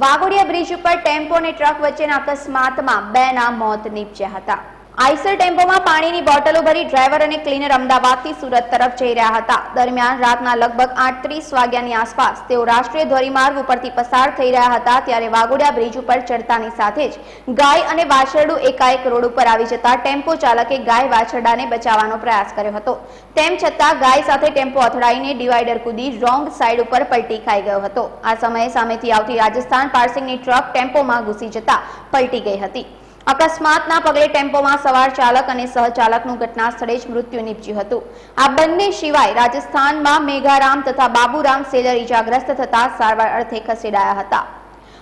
Waghodia bridge ઉપર tempo અને truck વચ્ચેના અકસ્માતમાં બે ના મોત નીપજ્યા હતા. આઈસર ટેમ્પોમાં પાણીની બોટલો ભરી ડ્રાઈવર અને ક્લીનર અમદાવાદથી સુરત તરફ જઈ રહ્યા હતા. દરમિયાન રાતના લગભગ આઠ ત્રીસ વાગ્યાની આસપાસ તેઓ રાષ્ટ્રીય ધોરીમાર્ગ ઉપરથી પસાર થઈ રહ્યા હતા ત્યારે વાઘોડિયા બ્રિજ ઉપર ચડતાની સાથે જ ગાય અને વાછરડું એકાએક રોડ ઉપર આવી જતા ટેમ્પો ચાલકે ગાય વાછરડાને બચાવવાનો પ્રયાસ કર્યો હતો. તેમ છતાં ગાય સાથે ટેમ્પો અથડાઈને ડિવાઈડર કૂદી રોંગ સાઈડ ઉપર પલટી ખાઈ ગયો હતો. આ સમયે સામેથી આવતી રાજસ્થાન પાર્સિંગની ટ્રક ટેમ્પોમાં ઘૂસી જતા પલટી ગઈ હતી. અકસ્માતના પગલે ટેમ્પોમાં સવાર ચાલક અને સહચાલકનું ઘટના સ્થળે જ મૃત્યુ નીપજ્યું હતું. આ બંને સિવાય રાજસ્થાનમાં મેઘારામ તથા બાબુરામ સેલર ઇજાગ્રસ્ત થતા સારવાર અર્થે ખસેડાયા હતા.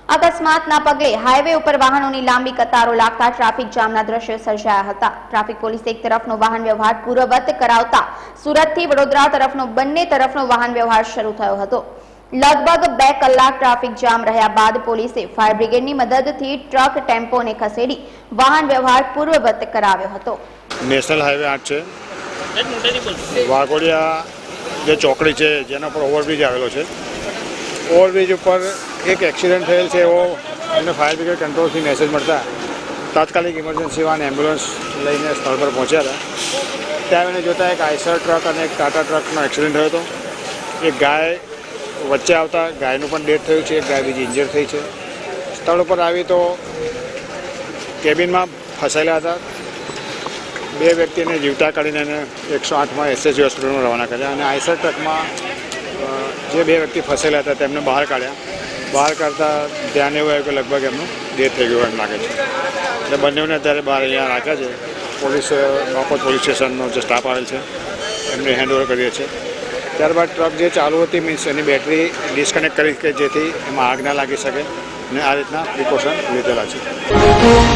અકસ્માતના પગલે હાઈવે ઉપર વાહનોની લાંબી કતારો લાગતા ટ્રાફિક જામના દ્રશ્યો સર્જાયા હતા. ટ્રાફિક પોલીસે એક તરફનો વાહન વ્યવહાર પૂર્વવત કરાવતા સુરતથી વડોદરા તરફનો બંને તરફનો વાહન વ્યવહાર શરૂ થયો હતો. લગભગ બે કલાક ટ્રાફિક જામ રહ્યા બાદ પોલીસે ફાયર બ્રિગેડની મદદથી ટ્રક ટેમ્પોને ખસેડી વાહન વ્યવહાર પૂર્વવત કરાવ્યો હતો. નેશનલ હાઈવે આઠ છે. વાઘોડિયા જે ચોકડી છે જેના પર ઓવરબ્રિજ આવેલો છે. ઓવરબ્રિજ ઉપર એક એક્સિડન્ટ થયેલ છે એવો અમને ફાયર બ્રિગેડ કંટ્રોલથી મેસેજ મળતા તાત્કાલિક ઇમરજન્સી વાન એમ્બ્યુલન્સ લઈને સ્થળ પર પહોંચ્યા હતા. ત્યાં એને જોતા એક આઈસર ટ્રક અને એક ટાટા ટ્રકનો એક્સિડન્ટ થયો હતો. એક ગાય વચ્ચે આવતા ગાયનું પણ ડેથ થયું છે, એક ગાય બીજી ઇન્જર થઈ છે. સ્થળ ઉપર આવી તો કેબિનમાં ફસાયેલા હતા. બે વ્યક્તિને જીવતા કાઢીને એને એકસો આઠમાં એસએસજી હોસ્પિટલમાં રવાના કર્યા અને આઈસર ટ્રકમાં જે બે વ્યક્તિ ફસેલા હતા તેમને બહાર કાઢ્યા. બહાર કાઢતા ધ્યાન એવું આવ્યું કે લગભગ એમનું ડેથ થઈ ગયું એમ લાગે છે. એટલે બંનેઓને અત્યારે બહાર અહીંયા રાખ્યા છે. પોલીસ બાપોદ પોલીસ સ્ટેશનનો જે સ્ટાફ આવેલ છે, એમને હેન્ડ ઓવર કરીએ છીએ. ત્યારબાદ ટ્રક જે ચાલુ હતી મીન્સ એની બેટરી ડિસ્કનેક્ટ કરી કે જેથી એમાં આગ ના લાગી શકે અને આ રીતના પ્રિકોશન લીધેલા છે.